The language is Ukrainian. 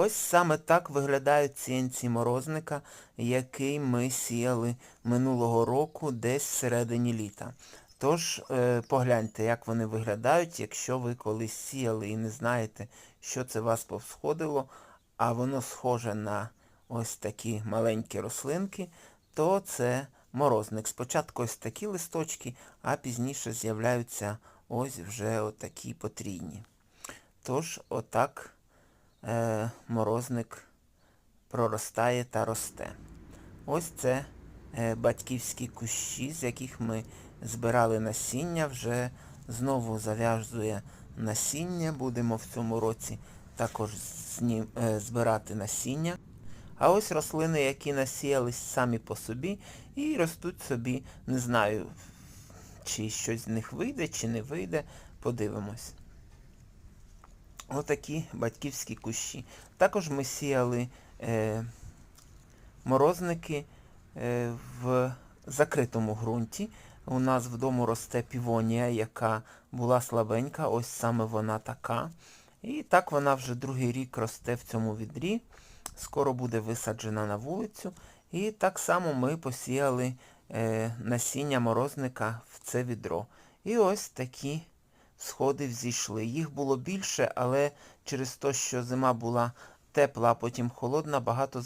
Ось саме так виглядають сіянці морозника, який ми сіяли минулого року десь всередині літа. Тож е, погляньте, як вони виглядають, якщо ви колись сіяли і не знаєте, що це вас повсходило, а воно схоже на ось такі маленькі рослинки, то це морозник. Спочатку ось такі листочки, а пізніше з'являються ось вже отакі потрійні. Тож отак е, морозник проростає та росте. Ось це е, батьківські кущі, з яких ми збирали насіння, вже знову зав'язує насіння. Будемо в цьому році також зні- е, збирати насіння. А ось рослини, які насіялись самі по собі і ростуть собі, не знаю, чи щось з них вийде, чи не вийде, подивимось. Отакі батьківські кущі. Також ми сіяли е, морозники е, в закритому ґрунті. У нас вдома росте півонія, яка була слабенька, ось саме вона така. І так вона вже другий рік росте в цьому відрі. Скоро буде висаджена на вулицю. І так само ми посіяли е, насіння морозника в це відро. І ось такі сходи взійшли. Їх було більше, але через те, що зима була тепла, а потім холодна, багато